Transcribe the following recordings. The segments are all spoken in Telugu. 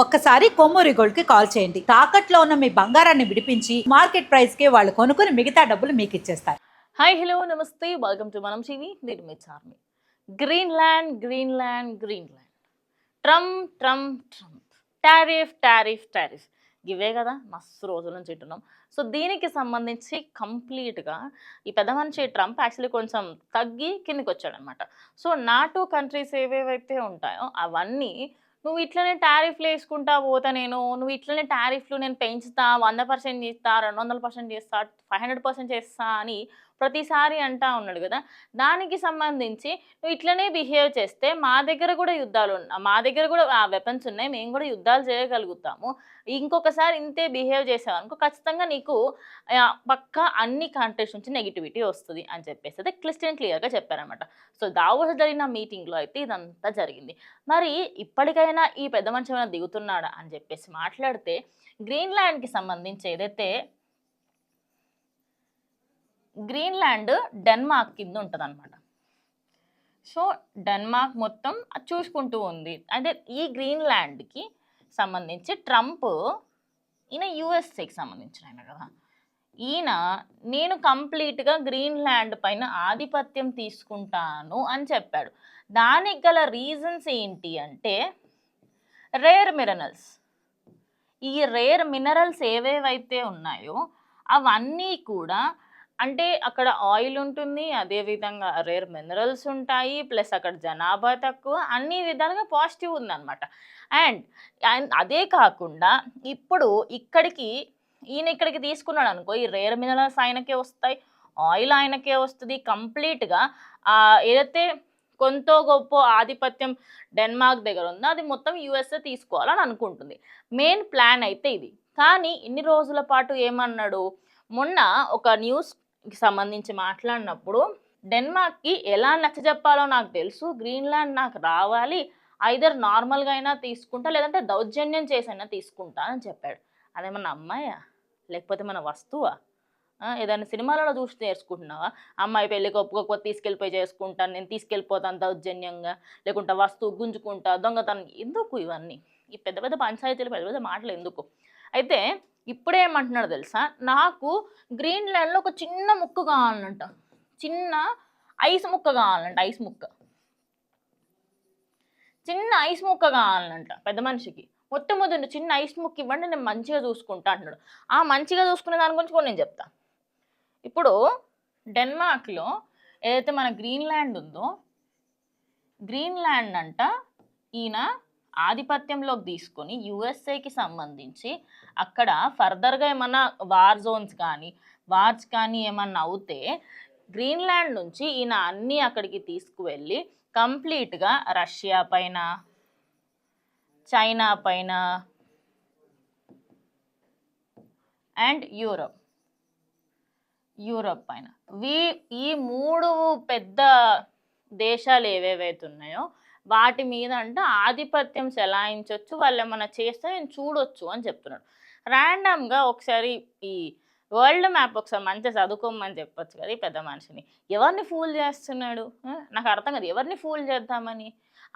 ఒక్కసారి కొమ్మూరి గోల్డ్కి కాల్ చేయండి. తాకట్లో ఉన్న మీ బంగారాన్ని విడిపించి మార్కెట్ ప్రైస్కి వాళ్ళు కొనుక్కుని మిగతా డబ్బులు మీకు ఇచ్చేస్తారు. హాయ్ హలో నమస్తే. వెల్కమ్ టు మనం టీవీ నేను మీ Charmi. Greenland Greenland Greenland Trump Trump Trump tariff tariff tariff ఇవే కదా మస్తు రోజుల నుంచి వింటున్నాం సో దీనికి సంబంధించి కంప్లీట్గా ఈ పెద్ద మనిషి ట్రంప్ యాక్చువల్లీ కొంచెం తగ్గి కిందికి వచ్చాడనమాట. సో నాటో కంట్రీస్ ఏవేవైతే ఉంటాయో అవన్నీ నువ్వు ఇట్లనే టారిఫ్లు వేసుకుంటా పోతా నేను నువ్వు ఇట్లనే టారిఫ్లు నేను పెంచుతా వంద పర్సెంట్ చేస్తా రెండు వందల పర్సెంట్ చేస్తా ఫైవ్ హండ్రెడ్ పర్సెంట్ చేస్తా అని ప్రతిసారి అంటా ఉన్నాడు కదా. దానికి సంబంధించి నువ్వు ఇట్లనే బిహేవ్ చేస్తే మా దగ్గర కూడా యుద్ధాలు మా దగ్గర కూడా ఆ వెపన్స్ ఉన్నాయి మేము కూడా యుద్ధాలు చేయగలుగుతాము. ఇంకొకసారి ఇంతే బిహేవ్ చేసావు అనుకో ఖచ్చితంగా నీకు పక్క పక్కా అన్ని కంట్రీస్ నుంచి నెగిటివిటీ వస్తుంది అని చెప్పేసి అయితే క్లిస్టియన్ క్లియర్గా చెప్పారనమాట సో దావోస్ జరిగిన మీటింగ్లో అయితే ఇదంతా జరిగింది. మరి ఇప్పటికైనా ఈ పెద్ద మనిషి ఏమైనా దిగుతున్నాడా అని చెప్పేసి మాట్లాడితే గ్రీన్లాండ్కి సంబంధించి ఏదైతే గ్రీన్లాండ్ డెన్మార్క్ కింద ఉంటుంది అనమాట సో డెన్మార్క్ మొత్తం అది చూసుకుంటూ ఉంది. అదే ఈ గ్రీన్లాండ్కి సంబంధించి ట్రంప్ ఈయన యుఎస్ఏకి సంబంధించిన ఆయన కదా. ఈయన నేను కంప్లీట్గా గ్రీన్లాండ్ పైన ఆధిపత్యం తీసుకుంటాను అని చెప్పాడు. దానికి గల రీజన్స్ ఏంటి అంటే రేర్ మినరల్స్. ఈ రేర్ మినరల్స్ ఏవేవైతే ఉన్నాయో అవన్నీ కూడా అంటే అక్కడ ఆయిల్ ఉంటుంది అదేవిధంగా రేర్ మినరల్స్ ఉంటాయి ప్లస్ అక్కడ జనాభా తక్కువ అన్ని విధాలుగా పాజిటివ్ ఉందన్నమాట. అండ్ అండ్ అదే కాకుండా ఇప్పుడు ఇక్కడికి ఈయన ఇక్కడికి తీసుకున్నాడు అనుకో ఈ రేర్ మినరల్స్ ఆయనకే వస్తాయి ఆయిల్ ఆయనకే వస్తుంది కంప్లీట్గా ఏదైతే కొంత గొప్ప ఆధిపత్యం డెన్మార్క్ దగ్గర ఉందో అది మొత్తం యుఎస్ఏ తీసుకోవాలని అనుకుంటుంది. మెయిన్ ప్లాన్ అయితే ఇది. కానీ ఇన్ని రోజుల పాటు ఏమన్నాడు? మొన్న ఒక న్యూస్ సంబంధించి మాట్లాడినప్పుడు డెన్మార్క్కి ఎలా నచ్చజెప్పాలో నాకు తెలుసు గ్రీన్లాండ్ నాకు రావాలి ఐదర్ నార్మల్గా అయినా తీసుకుంటా లేదంటే దౌర్జన్యం చేసైనా తీసుకుంటా అని చెప్పాడు. అదేమన్నా అమ్మాయా? లేకపోతే మన వస్తువా? ఏదైనా సినిమాలలో చూసి నేర్చుకుంటున్నావా? అమ్మాయి పెళ్ళికి ఒప్పుకోకపోతే తీసుకెళ్ళిపోయి చేసుకుంటాను నేను తీసుకెళ్ళిపోతాను దౌర్జన్యంగా లేకుంటే వస్తువు గుంజుకుంటా దొంగతనం ఎందుకు ఇవన్నీ? ఈ పెద్ద పెద్ద పంచాయతీలు పెద్ద పెద్ద మాటలు ఎందుకు? అయితే ఇప్పుడేమంటున్నాడు తెలుసా? నాకు గ్రీన్ ల్యాండ్లో ఒక చిన్న ముక్క కావాలంట. చిన్న ఐస్ ముక్క కావాలంట ఐస్ ముక్క. చిన్న ఐస్ ముక్క కావాలంట పెద్ద మనిషికి. మొత్తం చిన్న ఐస్ ముక్క ఇవ్వండి నేను మంచిగా చూసుకుంటా అంటున్నాడు. ఆ మంచిగా చూసుకునే దాని గురించి కూడా నేను చెప్తా. ఇప్పుడు డెన్మార్క్లో ఏదైతే మన గ్రీన్లాండ్ ఉందో గ్రీన్లాండ్ అంట ఈయన ఆధిపత్యంలోకి తీసుకొని యుఎస్ఏకి సంబంధించి అక్కడ ఫర్దర్గా ఏమన్నా వార్ జోన్స్ కానీ వార్స్ కానీ ఏమన్నా అవుతే గ్రీన్లాండ్ నుంచి ఈయన అన్నీ అక్కడికి తీసుకువెళ్ళి కంప్లీట్గా రష్యా పైన చైనా పైన అండ్ యూరప్. యూరప్ పైన. వీ ఈ మూడు పెద్ద దేశాలు ఏవేవైతే ఉన్నాయో వాటి మీద అంటే ఆధిపత్యం చెలాయించవచ్చు వాళ్ళు ఏమైనా చేస్తే నేను చూడొచ్చు అని చెప్తున్నాడు. ర్యాండమ్గా ఒకసారి ఈ వరల్డ్ మ్యాప్ ఒకసారి మంచిగా చదువుకోమని చెప్పొచ్చు కదా ఈ పెద్ద మనిషిని. ఎవరిని ఫూల్ చేస్తున్నాడు? నాకు అర్థం కాదు. ఎవరిని ఫూల్ చేద్దామని?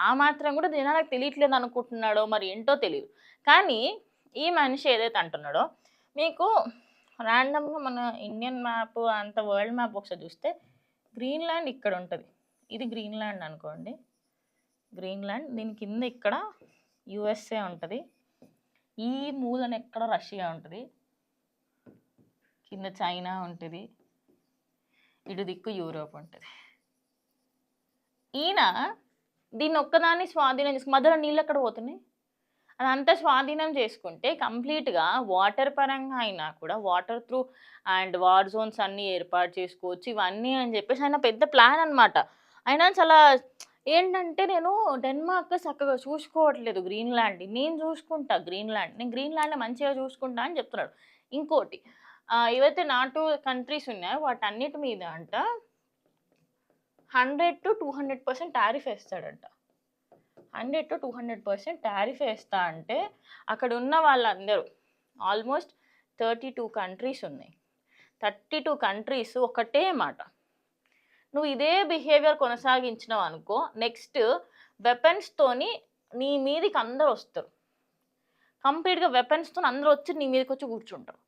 ఆ మాత్రం కూడా జనాలకు తెలియట్లేదు అనుకుంటున్నాడో మరి ఏంటో తెలియదు. కానీ ఈ మనిషి ఏదైతే అంటున్నాడో మీకు ర్యాండమ్గా మన ఇండియన్ మ్యాప్ అంత వరల్డ్ మ్యాప్ ఒకసారి చూస్తే గ్రీన్లాండ్ ఇక్కడ ఉంటుంది. ఇది గ్రీన్లాండ్ అనుకోండి. గ్రీన్లాండ్. దీని కింద ఇక్కడ యుఎస్ఏ ఉంటుంది. ఈ మూలన ఎక్కడ రష్యా ఉంటుంది? కింద చైనా ఉంటుంది. ఇటు దిక్కు యూరోప్ ఉంటుంది. ఈయన దీన్ని ఒక్కదాన్ని స్వాధీనం చేసుకు మధ్యలో నీళ్ళు ఎక్కడ పోతున్నాయి? అదంతా స్వాధీనం చేసుకుంటే కంప్లీట్గా వాటర్ పరంగా అయినా కూడా water through and war zones అన్నీ ఏర్పాటు చేసుకోవచ్చు ఇవన్నీ అని చెప్పేసి ఆయన పెద్ద ప్లాన్ అనమాట ఆయన చాలా ఏంటంటే నేను డెన్మార్క్ చక్కగా చూసుకోవట్లేదు గ్రీన్లాండ్ నేను చూసుకుంటా గ్రీన్లాండ్. నేను గ్రీన్లాండ్ మంచిగా చూసుకుంటా అని చెప్తున్నాడు. ఇంకోటి ఏవైతే నాటు కంట్రీస్ ఉన్నాయో వాటన్నిటి మీద అంట hundred to two hundred percent tariff వేస్తాడంట. Hundred to two hundred percent tariff వేస్తా అంటే అక్కడ ఉన్న వాళ్ళందరూ ఆల్మోస్ట్ థర్టీ టూ కంట్రీస్ ఉన్నాయి. థర్టీ టూ కంట్రీస్ ఒకటే మాట. నువ్వు ఇదే బిహేవియర్ కొనసాగించినావు అనుకో నెక్స్ట్ వెపన్స్తోని నీ మీదికి అందరు వస్తారు. కంప్లీట్గా వెపన్స్తో అందరూ వచ్చి నీ మీదకి వచ్చి కూర్చుంటారు.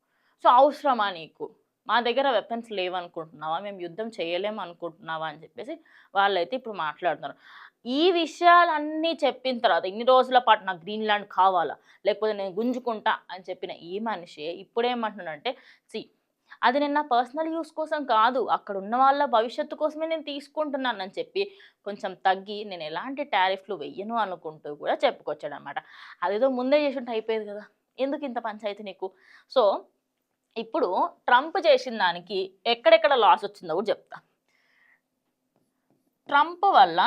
సో అవసరమా నీకు? మా దగ్గర వెపన్స్ లేవనుకుంటున్నావా? మేము యుద్ధం చేయలేము అనుకుంటున్నావా? అని చెప్పేసి వాళ్ళైతే ఇప్పుడు మాట్లాడుతున్నారు. ఈ విషయాలన్నీ చెప్పిన తర్వాత ఇన్ని రోజుల పాటు నాకు గ్రీన్లాండ్ కావాలా? లేకపోతే నేను గుంజుకుంటా అని చెప్పిన ఈ మనిషి ఇప్పుడేమంటున్నాడంటే సి అది నేను నా పర్సనల్ యూస్ కోసం కాదు. అక్కడ ఉన్న వాళ్ళ భవిష్యత్తు కోసమే నేను తీసుకుంటున్నానని చెప్పి కొంచెం తగ్గి నేను ఎలాంటి టారిఫ్లు వెయ్యను అనుకుంటూ కూడా చెప్పుకొచ్చాడు అనమాట అదేదో ముందే చేసినట్టు అయిపోయేది కదా. ఎందుకు ఇంత పంచాయతీ నీకు? సో ఇప్పుడు ట్రంప్ చేసిన దానికి ఎక్కడెక్కడ లాస్ వచ్చిందో కూడా చెప్తా. ట్రంప్ వల్ల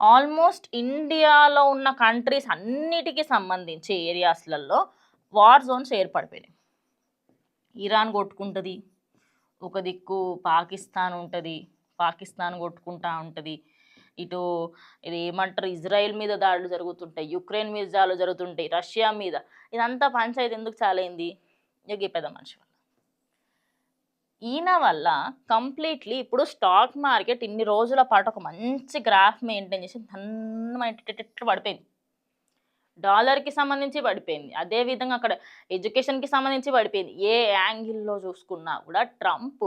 ఆల్మోస్ట్ ఇండియాలో ఉన్న కంట్రీస్ అన్నిటికీ సంబంధించి ఏరియాస్లలో వార్ జోన్స్ ఏర్పడిపోయినాయి. ఇరాన్ కొట్టుకుంటుంది ఒక దిక్కు పాకిస్తాన్ ఉంటుంది పాకిస్తాన్ కొట్టుకుంటా ఉంటుంది. ఇటు ఇది ఏమంటారు ఇజ్రాయెల్ మీద దాడులు జరుగుతుంటాయి యుక్రెయిన్ మీద దాడులు జరుగుతుంటాయి రష్యా మీద. ఇదంతా పంచాయతీ ఎందుకు చాలైంది? యోగి పెద్ద మనిషి వల్ల. ఈయన వల్ల కంప్లీట్లీ ఇప్పుడు స్టాక్ మార్కెట్ ఇన్ని రోజుల పాటు ఒక మంచి గ్రాఫ్ మెయింటైన్ చేసి ధన్యమైన పడిపోయింది. డాలర్కి సంబంధించి పడిపోయింది. అదేవిధంగా అక్కడ ఎడ్యుకేషన్కి సంబంధించి పడిపోయింది. ఏ యాంగిల్లో చూసుకున్నా కూడా ట్రంప్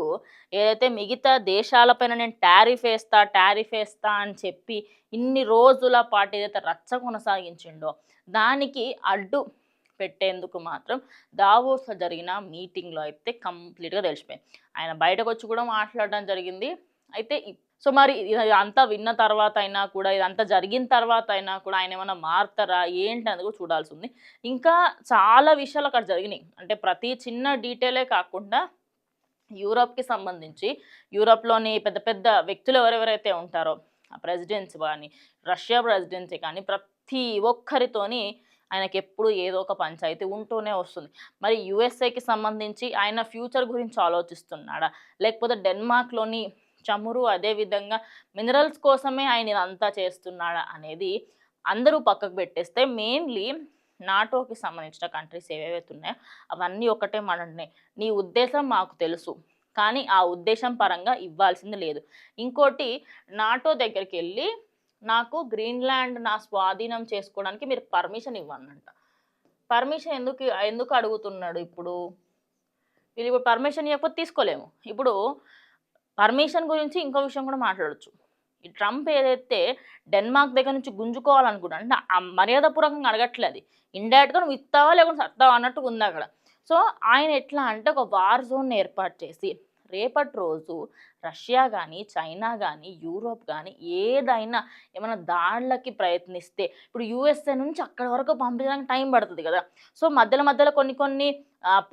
ఏదైతే మిగతా దేశాలపైన నేను టారిఫ్ వేస్తా టారిఫ్ వేస్తా అని చెప్పి ఇన్ని రోజుల పాటు ఏదైతే రచ్చ కొనసాగించిండో దానికి అడ్డు పెట్టేందుకు మాత్రం దావోస్లో జరిగిన మీటింగ్లో అయితే కంప్లీట్గా తెలిసిపోయింది. ఆయన బయటకు వచ్చి కూడా మాట్లాడడం జరిగింది. అయితే సో మరి ఇది అంతా విన్న తర్వాత అయినా కూడా ఇదంతా జరిగిన తర్వాత అయినా కూడా ఆయన ఏమైనా మారుతారా? ఏంటి అనేది కూడా చూడాల్సి ఉంది. ఇంకా చాలా విషయాలు అక్కడ జరిగినాయి. అంటే ప్రతి చిన్న డీటెయిలే కాకుండా యూరప్కి సంబంధించి యూరప్లోని పెద్ద పెద్ద వ్యక్తులు ఎవరెవరైతే ఉంటారో ఆ కానీ రష్యా ప్రెసిడెన్సీ కానీ ప్రతి ఒక్కరితోని ఆయనకి ఎప్పుడు ఏదో ఒక పంచాయతీ ఉంటూనే వస్తుంది. మరి యుఎస్ఏకి సంబంధించి ఆయన ఫ్యూచర్ గురించి ఆలోచిస్తున్నాడా? లేకపోతే డెన్మార్క్లోని చమురు అదేవిధంగా మినరల్స్ కోసమే ఆయన ఇదంతా చేస్తున్నాడా అనేది అందరూ పక్కకు పెట్టేస్తే మెయిన్లీ నాటోకి సంబంధించిన కంట్రీస్ ఏవేవైతే ఉన్నాయో అవన్నీ ఒకటే మననే నీ ఉద్దేశం మాకు తెలుసు కానీ ఆ ఉద్దేశం పరంగా ఇవ్వాల్సింది లేదు. ఇంకోటి నాటో దగ్గరికి వెళ్ళి నాకు గ్రీన్లాండ్ నా స్వాధీనం చేసుకోవడానికి మీరు పర్మిషన్ ఇవ్వనంట. పర్మిషన్ ఎందుకు ఎందుకు అడుగుతున్నాడు ఇప్పుడు? వీళ్ళు ఇప్పుడు పర్మిషన్ ఇవ్వకపోతే తీసుకోలేము. ఇప్పుడు పర్మిషన్ గురించి ఇంకో విషయం కూడా మాట్లాడచ్చు. ఈ ట్రంప్ ఏదైతే డెన్మార్క్ దగ్గర నుంచి గుంజుకోవాలనుకుంటా అంటే ఆ మర్యాదపూర్వకంగా అడగట్లేదు. ఇండైరెక్ట్గా నువ్వు ఇస్తావా లేకుండా సత్తావా అన్నట్టుగా ఉంది అక్కడ. సో ఆయన ఎట్లా అంటే ఒక వార్ జోన్ ఏర్పాటు చేసి రేపటి రోజు రష్యా కానీ చైనా కానీ యూరోప్ కానీ ఏదైనా ఏమైనా దాడులకి ప్రయత్నిస్తే ఇప్పుడు యూఎస్ఏ నుంచి అక్కడి వరకు పంపించడానికి టైం పడుతుంది కదా. సో మధ్యలో మధ్యలో కొన్ని కొన్ని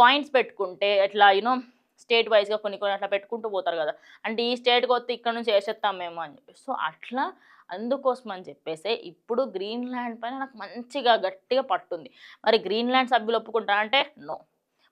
పాయింట్స్ పెట్టుకుంటే ఇట్లా యూనో స్టేట్ వైజ్గా కొన్ని కొన్ని అట్లా పెట్టుకుంటూ పోతారు కదా. అంటే ఈ స్టేట్కి వస్తే ఇక్కడ నుంచి వేసేస్తాం మేము అని చెప్పి. సో అట్లా అందుకోసం అని చెప్పేసి ఇప్పుడు గ్రీన్ ల్యాండ్ పైన నాకు మంచిగా గట్టిగా పట్టుంది. మరి గ్రీన్ ల్యాండ్ సభ్యులు ఒప్పుకుంటా అంటే నో.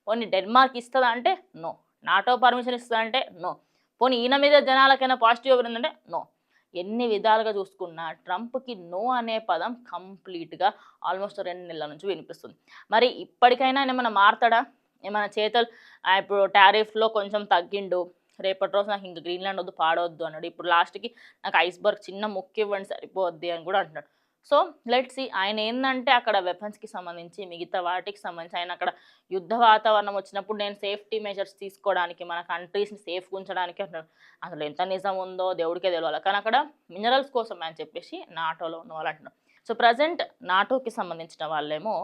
పోనీ డెన్మార్క్ ఇస్తుందా అంటే నో. నాటో పర్మిషన్ ఇస్తుందా అంటే నో. పోనీ ఈయన మీద జనాలకైనా పాజిటివ్ ఎవరిందంటే నో. ఎన్ని విధాలుగా చూసుకున్నా ట్రంప్కి నో అనే పదం కంప్లీట్గా ఆల్మోస్ట్ రెండు నెలల నుంచి వినిపిస్తుంది. మరి ఇప్పటికైనా ఆయన ఏమైనా మారతాడా? ఏమైనా చేతలు ఆ, ఇప్పుడు టారిఫ్లో కొంచెం తగ్గిండు. రేపటి రోజు నాకు ఇంకా గ్రీన్లాండ్ వద్దు పాడవద్దు అన్నాడు. ఇప్పుడు లాస్ట్కి నాకు ఐస్బర్గ్ చిన్న ముక్కు ఇవ్వండి సరిపోద్ది అని కూడా అంటున్నాడు. సో లెట్స్ ఆయన ఏంటంటే అక్కడ వెపన్స్కి సంబంధించి మిగతా వాటికి సంబంధించి ఆయన అక్కడ యుద్ధ వాతావరణం వచ్చినప్పుడు నేను సేఫ్టీ మెజర్స్ తీసుకోవడానికి మన కంట్రీస్ని సేఫ్గా ఉంచడానికి అంటున్నాడు. అసలు ఎంత నిజం ఉందో దేవుడికే తెలియాలి కానీ అక్కడ మినరల్స్ కోసం అని చెప్పేసి నాటోలో ఉన్న వాళ్ళు అంటున్నాడు సో ప్రజెంట్ నాటోకి సంబంధించిన వాళ్ళేమో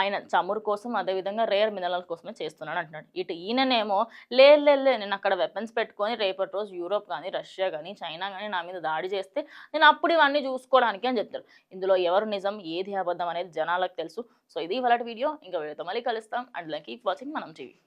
ఆయన చమురు కోసం అదేవిధంగా రేర్ మినరల్ కోసమే చేస్తున్నాడు అంటున్నాడు. ఇటు ఈయననేమో లేదు లేదు నేను అక్కడ వెపన్స్ పెట్టుకొని రేపటి రోజు యూరోప్ కానీ రష్యా కానీ చైనా కానీ నా మీద దాడి చేస్తే నేను అప్పుడు ఇవన్నీ చూసుకోవడానికి అని చెప్తారు ఇందులో ఎవరు నిజం ఏది అబద్ధం అనేది జనాలకు తెలుసు. సో ఇది ఇవాళ వీడియో. ఇంకా వీడియోతో మళ్ళీ కలుస్తాం. And keep watching Manam TV.